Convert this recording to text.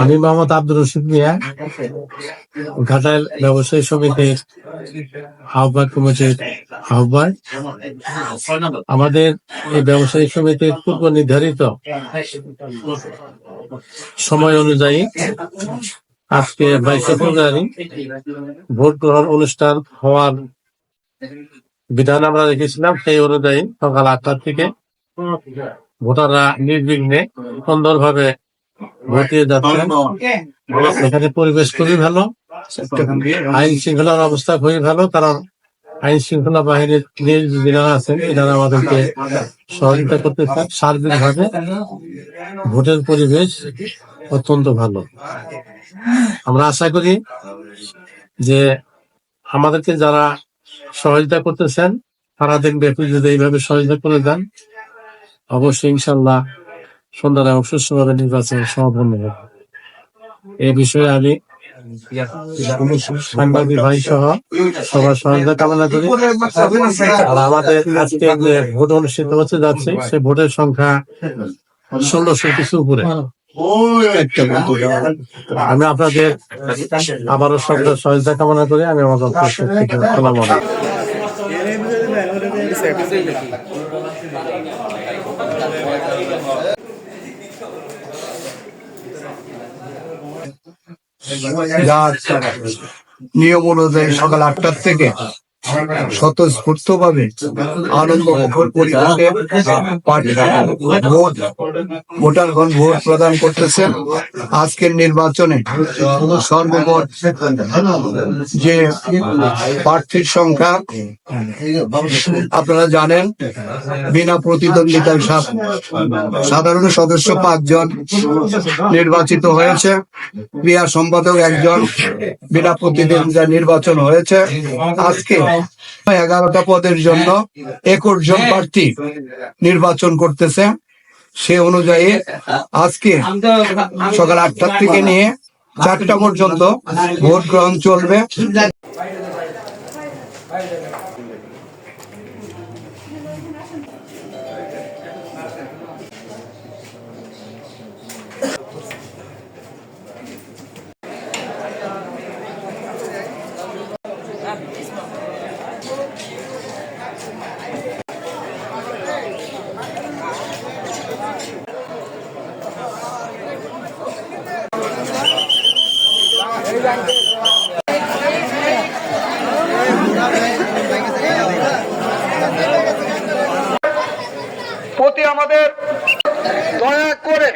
আমি মোহাম্মদ আব্দুর রশিদ মিয়া ঘাটাইল ব্যবসায়ী সমিতির আহ্বায়ক কমিটির আহ্বায়ক আমাদের এই ব্যবসায়ী সমিতির পূর্ব নির্ধারিত সময় অনুযায়ী আজকে বাইশে ফেব্রুয়ারি ভোট গ্রহণ অনুষ্ঠান হওয়ার বিধান আমরা রেখেছিলাম, সেই অনুযায়ী সকাল আটটার থেকে ভোটাররা নির্বিঘ্নে সুন্দরভাবে ভোট দিয়ে যাচ্ছেন। এখানে পরিবেশ খুবই ভালো। আইন শৃঙ্খলার অবস্থা খুবই ভালো, কারণ আইন শৃঙ্খলা বাহিনীর যারা আছেন এনারা আমাদেরকে সহযোগিতা করতেছেন, সার্বিকভাবে ভোটের পরিবেশ অত্যন্ত ভালো। আমরা আশা করি যে আমাদেরকে যারা সহযোগিতা করতেছেন সারাদিন ব্যাপী যদি এইভাবে সহযোগিতা করে দেন অবশ্যই ইনশাল্লাহ এবং সুষ্ঠুভাবে নির্বাচন সম্পন্ন হবে। এই বিষয়ে আমি সাংবাদিক ভাই সহ সবার কামনা করি। আমাদের ভোট অনুষ্ঠিত হচ্ছে যাচ্ছে সে ভোটের সংখ্যা ষোলোশো কিছু উপরে। আমি আপনাদের আবারও সবার সহযোগিতা কামনা করি। আমি থেকে যার নিয়ম অনুযায়ী সকাল আটটার থেকে স্বতঃস্ফূর্ত ভাবে আনন্দ মুখর পরিবেশে ভোট, ভোটারগণ ভোট প্রদান করতেছেন। আজকের নির্বাচনে সর্বমোট যে প্রার্থীর সংখ্যা, আপনারা জানেন, বিনা প্রতিদ্বন্দ্বিতায় সাধারণ সদস্য পাঁচজন নির্বাচিত হয়েছে। ক্রিয়া সম্পাদক একজন, বিনা প্রতিদ্বন্দ্বিতা নির্বাচন হয়েছে। আজকে এগারোটা পদের জন্য একুশ জন প্রার্থী নির্বাচন করতেছে। সে অনুযায়ী আজকে সকাল আটটার থেকে নিয়ে চারটা পর্যন্ত ভোট গ্রহণ চলবে। প্রতি আমাদের দয়া করে